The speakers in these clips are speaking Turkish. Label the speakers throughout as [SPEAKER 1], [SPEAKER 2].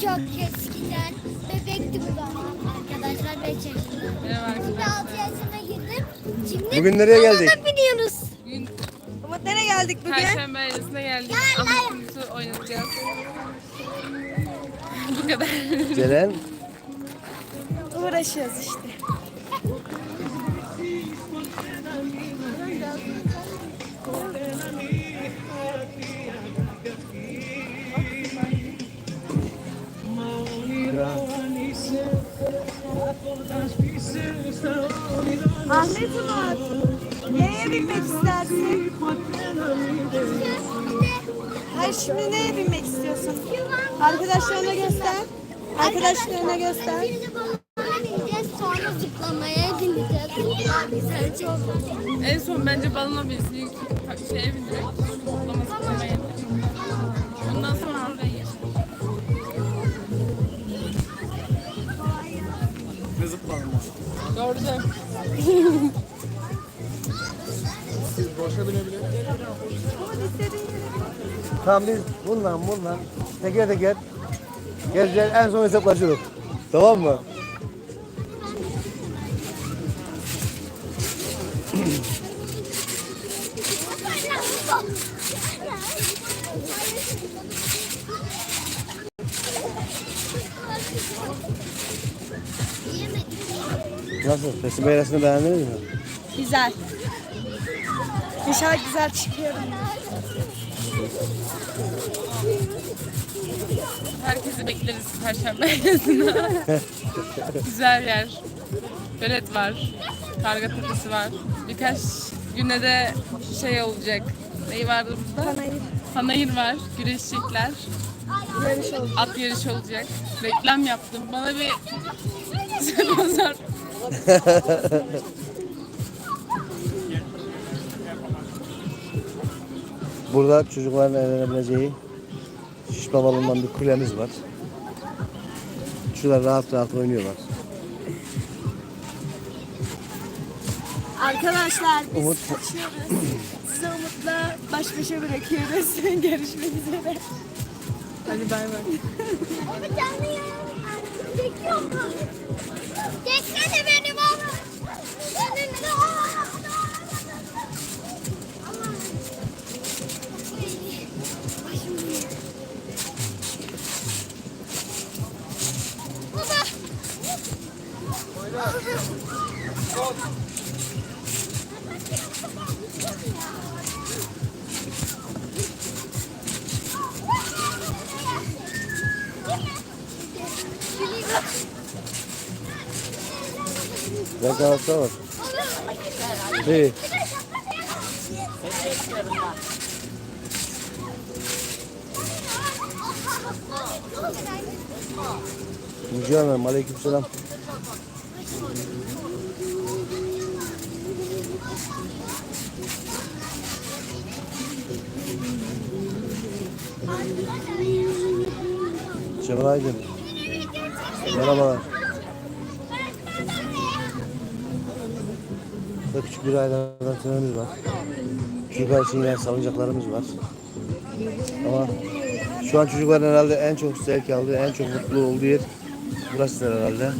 [SPEAKER 1] çok eskiden bebektim bu zaman arkadaşlar 5 yaşında.
[SPEAKER 2] Merhaba
[SPEAKER 1] Şimdi
[SPEAKER 2] arkadaşlar.
[SPEAKER 1] 6 yaşına girdim. Şimdi
[SPEAKER 3] Bugün nereye geldik?
[SPEAKER 1] biniyoruz.
[SPEAKER 2] Bugün
[SPEAKER 4] Umut nereye geldik bugün?
[SPEAKER 2] Perşembe ailesine geldik. Ahmet'imizi oynatacağız. Bu kadar.
[SPEAKER 3] Ceren
[SPEAKER 4] Uğraşıyoruz işte. Ahmet Umut, neye binmek istersin? Hayır şimdi neye binmek istiyorsun? Arkadaşlarına göster. Arkadaşlarına göster.
[SPEAKER 1] Sonra zıplamaya bineceğiz.
[SPEAKER 2] En son bence balona binsin. Şeye bindirek. Zıplama zıplamaya. Gördüm.
[SPEAKER 3] Boşa binebilir. Tamam biz bundan bundan teker teker gezeceğiz en son hesaplaşırız. Tamam mı? Nasıl? Festival arasını beğendiniz mi?
[SPEAKER 4] Güzel. İnşallah güzel çıkıyorum.
[SPEAKER 2] Herkesi bekleriz Perşembe. Güzel yer. Gölet var. Karga tepesi var. Birkaç güne de şey olacak. Neyi vardı burada?
[SPEAKER 4] Panayır.
[SPEAKER 2] Panayır var. Güreşecekler.
[SPEAKER 4] Yarış oldu.
[SPEAKER 2] At yarışı olacak. Reklam yaptım. Bana bir sponsor.
[SPEAKER 3] Burada çocukların eğlenebileceği şişme balondan bir kulemiz var. Şurada rahat rahat oynuyorlar.
[SPEAKER 4] Arkadaşlar biz
[SPEAKER 3] Umut.
[SPEAKER 4] kaçıyoruz. Size Umut'la baş başa bırakıyoruz. Görüşmek üzere.
[SPEAKER 2] Hadi bay bay.
[SPEAKER 1] Abi canlı ya. Çekiyor mu? Beni
[SPEAKER 3] Ben tarafta var. İyi. Müjde Hanım, aleyküm selam. Cemal. Merhabalar. Burada küçük bir aylardan trenimiz var. Çocuklar için yine salıncaklarımız var. Ama şu an çocukların herhalde en çok zevk aldığı, en çok mutlu olduğu yer burası herhalde.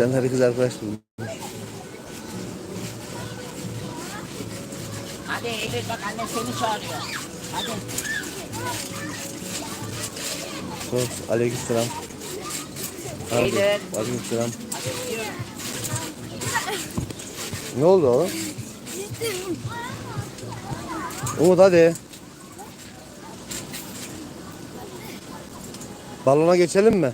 [SPEAKER 3] Muhtemelen kız arkadaş bulmuş.
[SPEAKER 5] Hadi Eylül bak anne seni çağırıyor. Hadi.
[SPEAKER 3] Sos, aleyküm selam.
[SPEAKER 5] Eylül.
[SPEAKER 3] Aleyküm selam. Ne oldu oğlum? Umut hadi. Balona geçelim mi?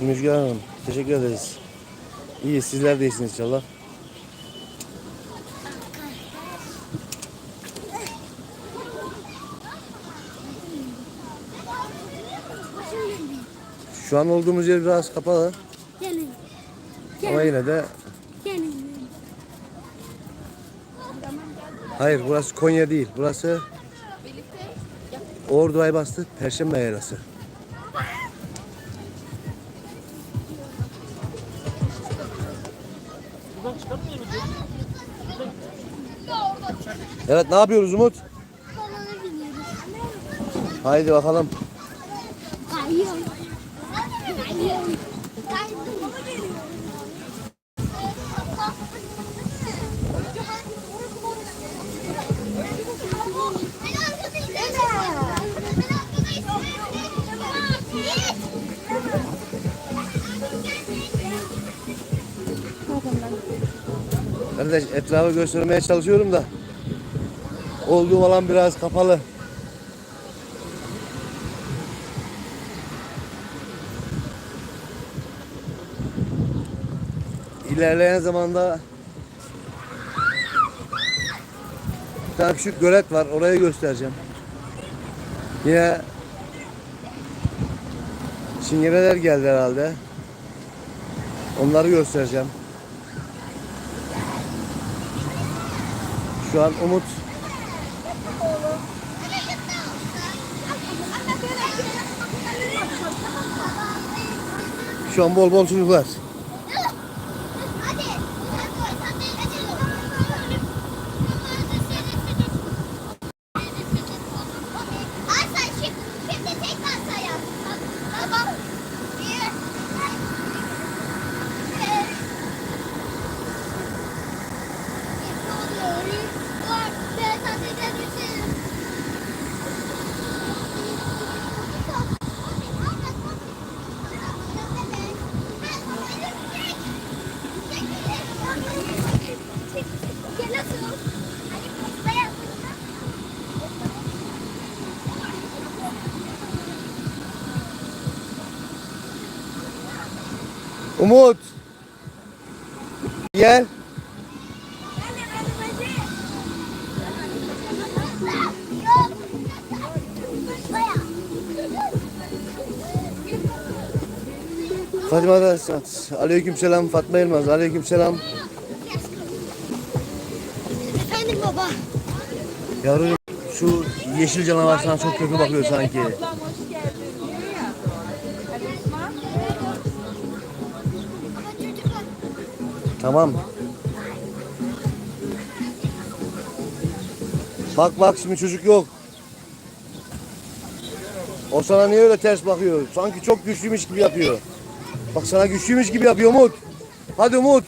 [SPEAKER 3] Müjgan Hanım teşekkür ederiz. İyi sizler de iyisiniz inşallah. Şu an olduğumuz yer biraz kapalı.
[SPEAKER 1] Gelin. Gelin.
[SPEAKER 3] Ama yine de...
[SPEAKER 1] Gelin.
[SPEAKER 3] Hayır burası Konya değil. Burası Ordu Aybastı Perşembe Ayrası. Evet ne yapıyoruz Umut?
[SPEAKER 1] Balona biniyoruz.
[SPEAKER 3] Haydi bakalım.
[SPEAKER 1] Kayıyor. Kayıyor.
[SPEAKER 3] Kardeş etrafı göstermeye çalışıyorum da olduğum alan biraz kapalı. İlerleyen zamanda bir tane küçük gölet var. Orayı göstereceğim. Yine çingeneler geldi herhalde. Onları göstereceğim. Şu an Umut şu an bol bol çocuklar. Umut. Gel. Fatıma da aleyküm selam Fatma Elmaz aleyküm selam
[SPEAKER 1] Efendim baba.
[SPEAKER 3] yavrum şu yeşil canavar sana çok kötü bakıyor sanki tamam. Bak bak şimdi çocuk yok. O sana niye öyle ters bakıyor? Sanki çok güçlüymüş gibi yapıyor. Bak sana güçlüymüş gibi yapıyor Umut. Hadi Umut.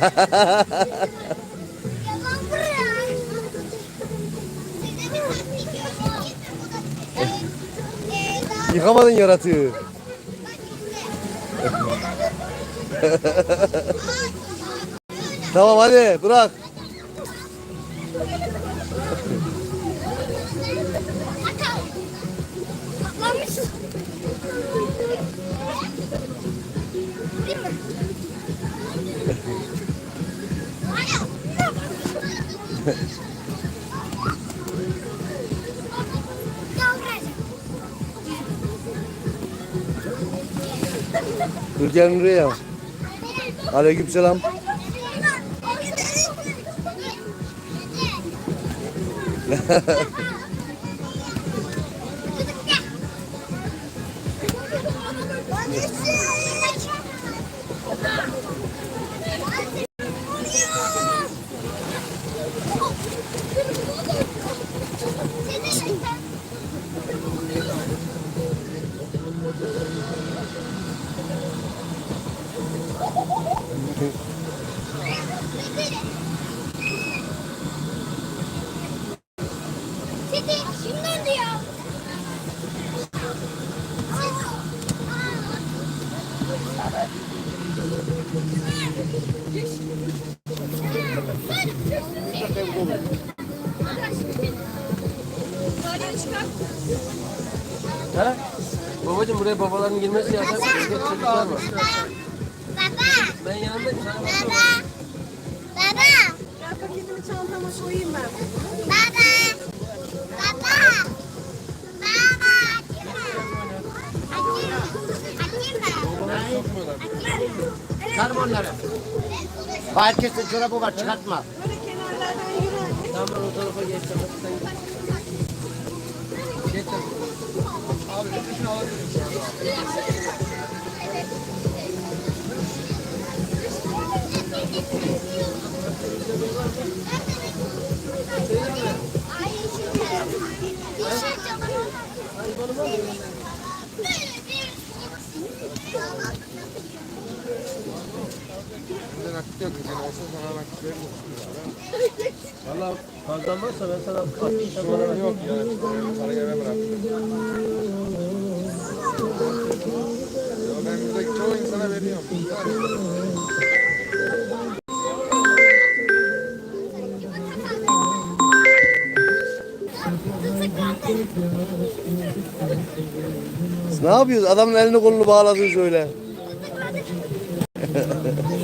[SPEAKER 3] Yıkamadın yaratığı tamam hadi bırak dur gel buraya. Aleyküm selam
[SPEAKER 6] Ha? Babacım buraya babaların girmesi yasak. Erkek çocuklar var.
[SPEAKER 1] Baba.
[SPEAKER 6] Ben yanındayım sana
[SPEAKER 1] Baba. Baba.
[SPEAKER 4] Gel paketimi çantama koyayım ben.
[SPEAKER 1] Baba. Baba. Baba.
[SPEAKER 5] Çıkarma onları. Herkesin çorabı var çıkartma.
[SPEAKER 6] Tamam ben o tarafa. Hadi sen git. Geç sen.
[SPEAKER 1] Ay şimdi. Bir şey canım.
[SPEAKER 6] Valla fazlan varsa ben sana atayım. Sen bana yok
[SPEAKER 7] Ben buradaki çoğu insana veriyorum.
[SPEAKER 3] Ne yapıyoruz? Adamın elini kolunu bağladın şöyle.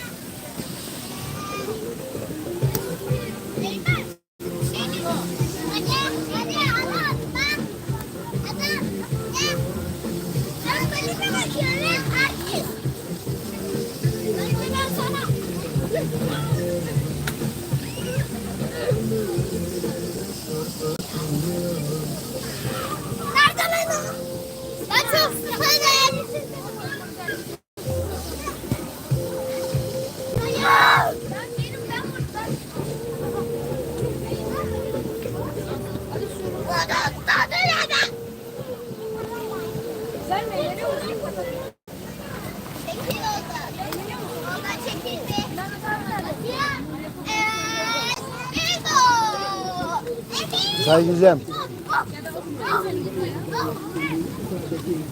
[SPEAKER 3] Güzel.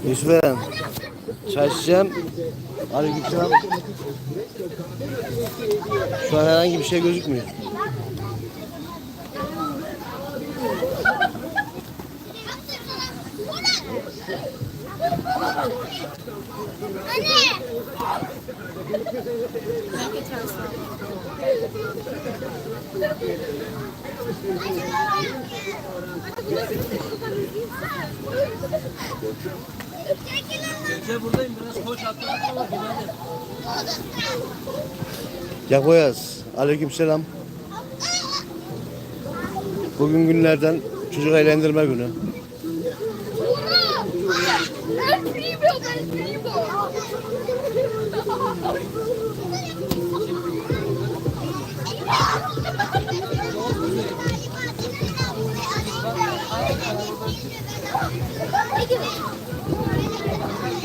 [SPEAKER 3] Yusuf Eren. Çay içeceğim. Aleykümselam. Şu an herhangi bir şey gözükmüyor.
[SPEAKER 6] Gece buradayım biraz koş atla.
[SPEAKER 3] Yakoyaz. Aleykümselam. Bugün günlerden çocuk eğlendirme günü.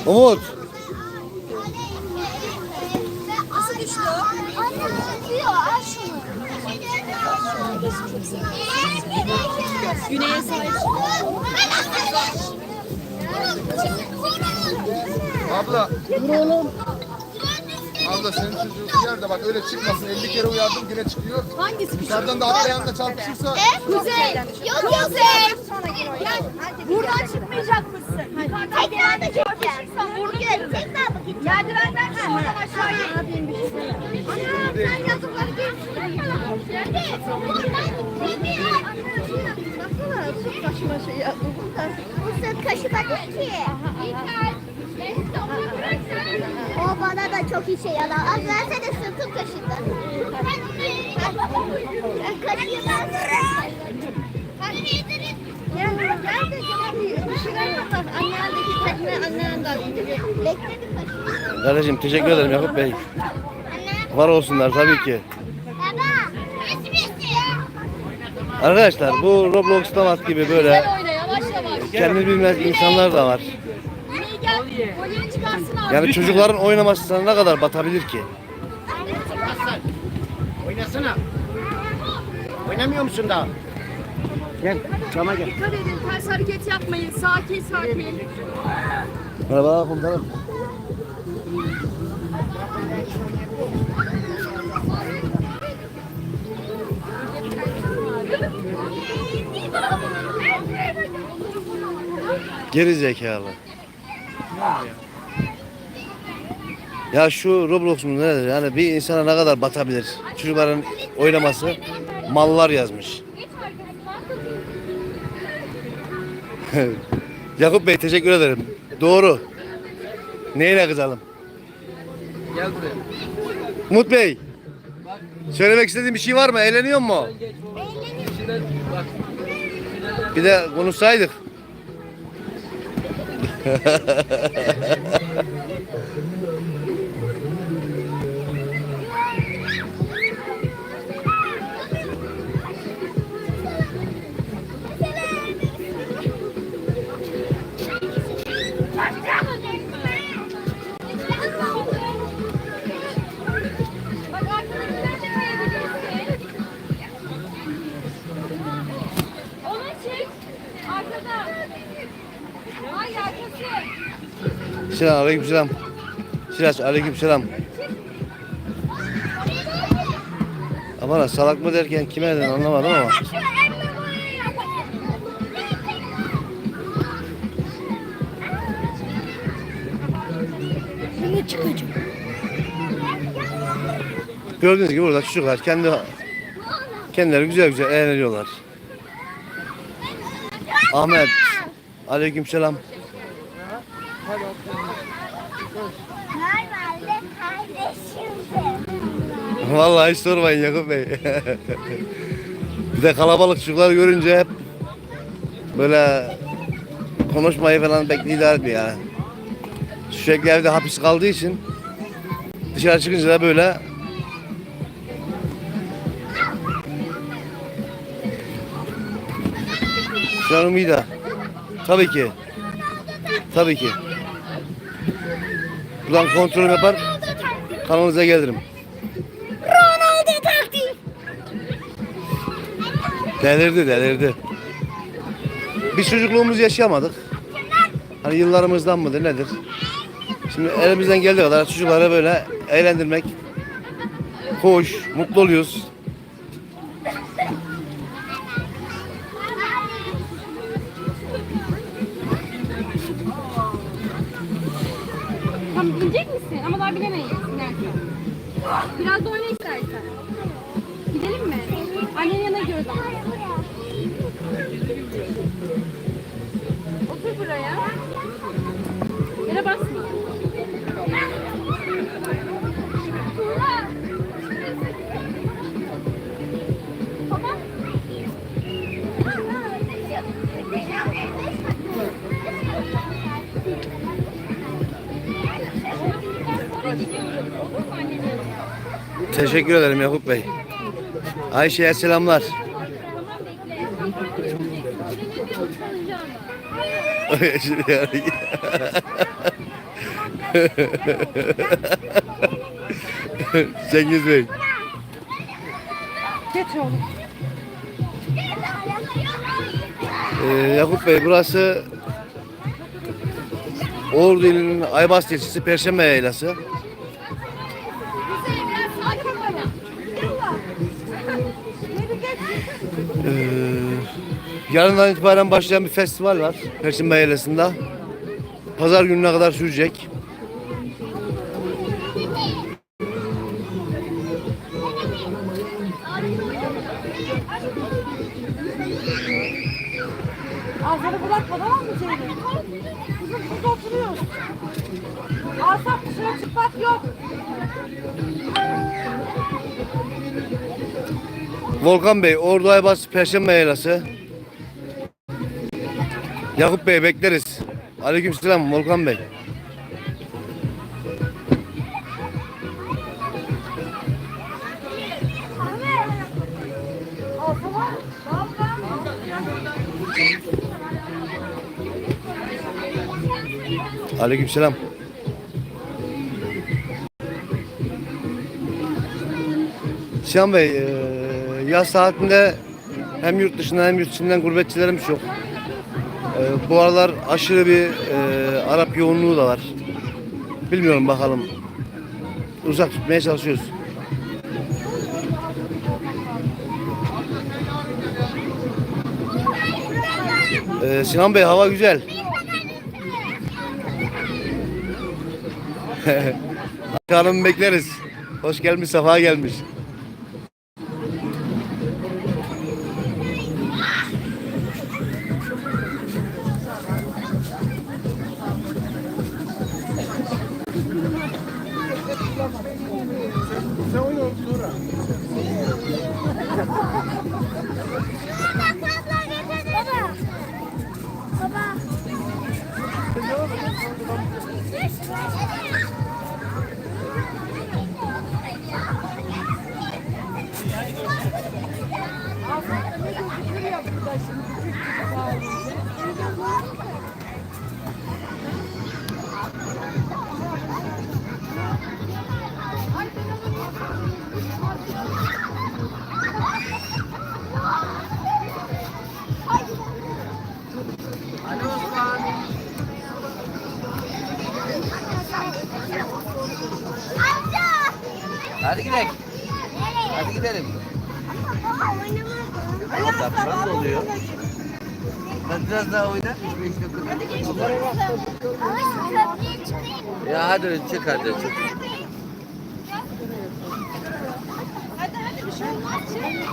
[SPEAKER 3] Umut.
[SPEAKER 1] Nasıl düştü? Anne atıyor, al şunu. Güney'e sahip.
[SPEAKER 7] Abla. Dur oğlum. Abla senin çocuğun yerde bak öyle çıkmasın. 50 kere uyardım yine çıkıyor. Hangisi? Dışarıdan da atlayan da çarpışırsa.
[SPEAKER 1] Kuzey. Yok yok Kuzey. Gel. Buradan çıkmayacak mısın? Tekrar da çekeceğim. Vurdu gel. Tekrar mı gideceğim? Merdivenden çık oradan aşağıya. Şey Ana sen yazıkları geçsin. Süt kaşıma şey yaptı. Bu süt kaşıma değil ki. O bana da çok işe yarar. Az versene sırtım kaşıdı. Kaşık.
[SPEAKER 3] Kardeşim teşekkür ederim Yakup Bey. Var olsunlar tabii ki. Arkadaşlar bu Roblox'ta gibi böyle kendini bilmez insanlar da var. Yani çocukların oynaması sana ne kadar batabilir ki?
[SPEAKER 5] Oynasana. Oynamıyor musun daha? Gel cama gel.
[SPEAKER 4] Dikkat edin ters hareket yapmayın. Sakin sakin.
[SPEAKER 3] Merhaba komutanım. Geri zekalı. Ya şu Roblox mu nedir? Yani bir insana ne kadar batabilir? Çocukların oynaması mallar yazmış. Yakup Bey teşekkür ederim. Doğru. Neyine kızalım?
[SPEAKER 6] Gel buraya.
[SPEAKER 3] Umut Bey. Söylemek istediğin bir şey var mı? Eğleniyor mu?
[SPEAKER 6] Bak.
[SPEAKER 3] Bir de konuşsaydık. Selam aleyküm selam. Siraç aleyküm selam. Ama salak mı derken kime dedin anlamadım ama. Gördüğünüz gibi burada çocuklar kendi kendileri güzel güzel eğleniyorlar. Ahmet aleyküm selam. Vallahi hiç sormayın Yakup Bey. bir de kalabalık çocuklar görünce hep böyle konuşmayı falan pek idare etmiyor yani. Sürekli evde hapis kaldığı için dışarı çıkınca da böyle Canım iyi de. Tabii ki. Tabii ki. Buradan kontrol yapar, kanalınıza gelirim. Delirdi delirdi. Biz çocukluğumuzu yaşayamadık. Hani yıllarımızdan mıdır nedir? Şimdi elimizden geldiği kadar çocukları böyle eğlendirmek hoş, mutlu oluyoruz. Teşekkür ederim Yakup Bey. Ayşe'ye selamlar. Cengiz Bey.
[SPEAKER 4] Geç oğlum.
[SPEAKER 3] Ee, Yakup Bey burası Ordu ilinin Aybars ilçesi Perşembe Yaylası. Ee, yarından itibaren başlayan bir festival var Perşembe Yaylası'nda. Pazar gününe kadar sürecek. Volkan Bey, Ordu Aybars Perşembe Yaylası. Yakup Bey bekleriz. Aleykümselam Volkan Bey. Aleykümselam. Sinan Bey, eee, yaz saatinde hem yurt dışından hem yurt içinden gurbetçilerimiz çok. Eee, bu aralar aşırı bir eee, Arap yoğunluğu da var. Bilmiyorum bakalım. Uzak tutmaya çalışıyoruz. Eee, Sinan Bey hava güzel. Hanım bekleriz. Hoş gelmiş, sefa gelmiş.
[SPEAKER 6] Hadi gidelim. Hadi gidelim. Dakika oluyor. Ben biraz daha oyna. 3-5 dakika.
[SPEAKER 1] Ama.
[SPEAKER 6] Ya hadi çık hadi çık.
[SPEAKER 1] Hadi hadi bir şey olmaz. Anne ya.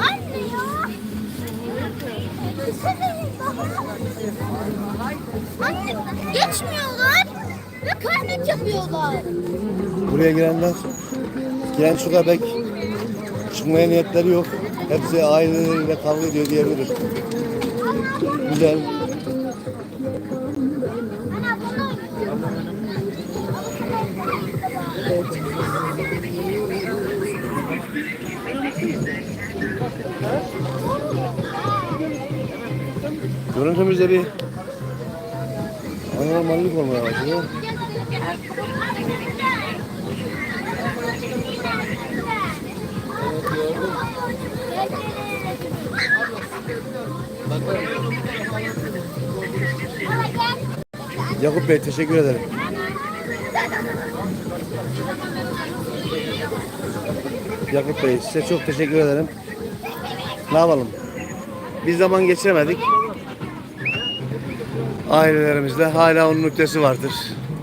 [SPEAKER 1] Anne ya. Anne geçmiyorlar. Ve kaynak yapıyorlar.
[SPEAKER 3] Buraya girenler giren çıka pek çıkmaya niyetleri yok. Hepsi aileleriyle kavga ediyor diyebilirim. Güzel. Görüntümüzde bir anormallik olmaya başlıyor. Yakup Bey teşekkür ederim. Yakup Bey size çok teşekkür ederim. Ne yapalım? Bir zaman geçiremedik. Ailelerimizde hala onun nüktesi vardır.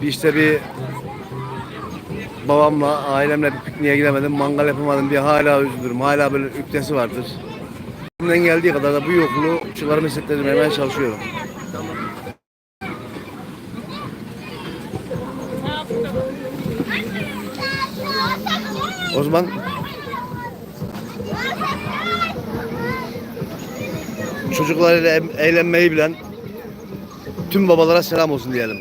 [SPEAKER 3] İşte bir babamla, ailemle bir pikniğe gidemedim, mangal yapamadım diye hala üzülürüm. Hala böyle nüktesi vardır. Elimden geldiği kadar da bu yokluğu çıkarım hissettirmeye çalışıyorum. O zaman çocuklarıyla eğlenmeyi bilen tüm babalara selam olsun diyelim.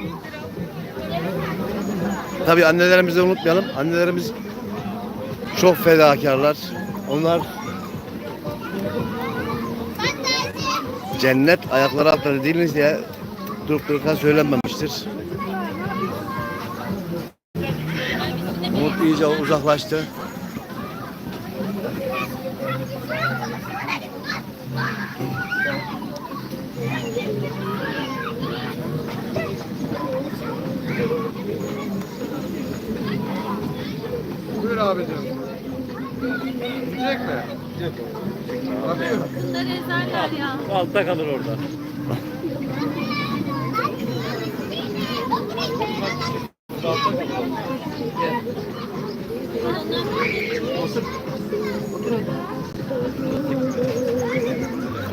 [SPEAKER 3] Tabii annelerimizi de unutmayalım. Annelerimiz çok fedakarlar. Onlar cennet ayakları altında değiliz diye durup dururken söylenmemiştir. Umut iyice uzaklaştı.
[SPEAKER 7] Buyur abicim. Gidecek mi? Bakıyorum.
[SPEAKER 6] Altta kalır orada.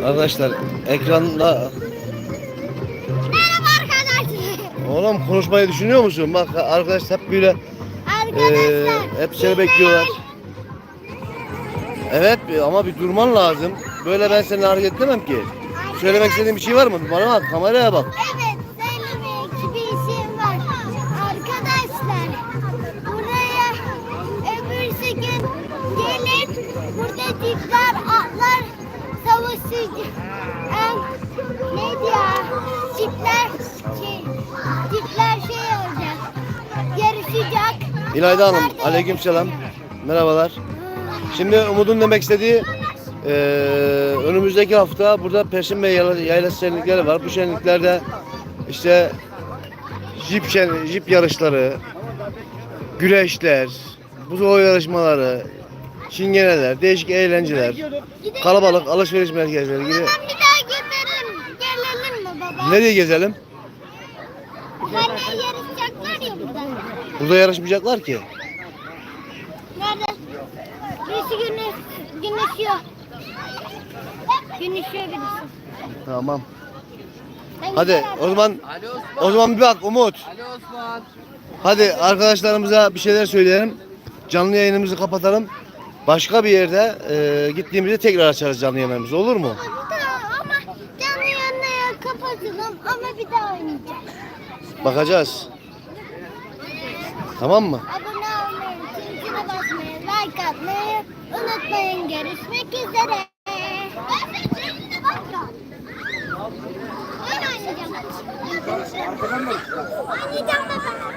[SPEAKER 3] Arkadaşlar ekranda oğlum konuşmayı düşünüyor musun? Bak arkadaş hep böyle
[SPEAKER 1] Arkadaşlar.
[SPEAKER 3] hep seni bekliyorlar. Evet ama bir durman lazım. Böyle ben seni hareket edemem ki. Söylemek istediğin bir şey var mı? Bana bak kameraya bak.
[SPEAKER 1] Evet, söylemek bir şeyim var. Arkadaşlar, buraya öbürsü gün. Burada tipler, atlar savaşacak. Em, neydi ya? Tipler, şey,
[SPEAKER 3] İlayda Hanım, aleykümselam. Merhabalar. Şimdi Umut'un demek istediği eee, önümüzdeki hafta burada Perşembe Yayla- Yaylası şenlikleri var. Bu şenliklerde işte jip, şen, jip yarışları, güreşler, buz oy yarışmaları, çingeneler, değişik eğlenceler, kalabalık alışveriş merkezleri gibi.
[SPEAKER 1] Bir daha gezelim. Gelelim mi baba?
[SPEAKER 3] Nereye gezelim?
[SPEAKER 1] Burada.
[SPEAKER 3] Burada yarışmayacaklar ki.
[SPEAKER 1] Nerede? Birisi güneş, güneşiyor. Güneşiyor birisi.
[SPEAKER 3] Tamam.
[SPEAKER 1] Ben
[SPEAKER 3] Hadi o zaman
[SPEAKER 6] Ali Osman.
[SPEAKER 3] o zaman bir bak Umut.
[SPEAKER 6] Ali Osman.
[SPEAKER 3] Hadi arkadaşlarımıza bir şeyler söyleyelim. Canlı yayınımızı kapatalım. Başka bir yerde e, gittiğimizde tekrar açarız canlı yayınımızı olur mu?
[SPEAKER 1] Tamam ama canlı yanına kapatalım ama bir daha oynayacağım.
[SPEAKER 3] Bakacağız. Tamam mı?
[SPEAKER 1] Abone olmayı, zincire basmayı, like atmayı unutmayın. Görüşmek üzere. Oynayacağım. Oynayacağım baba.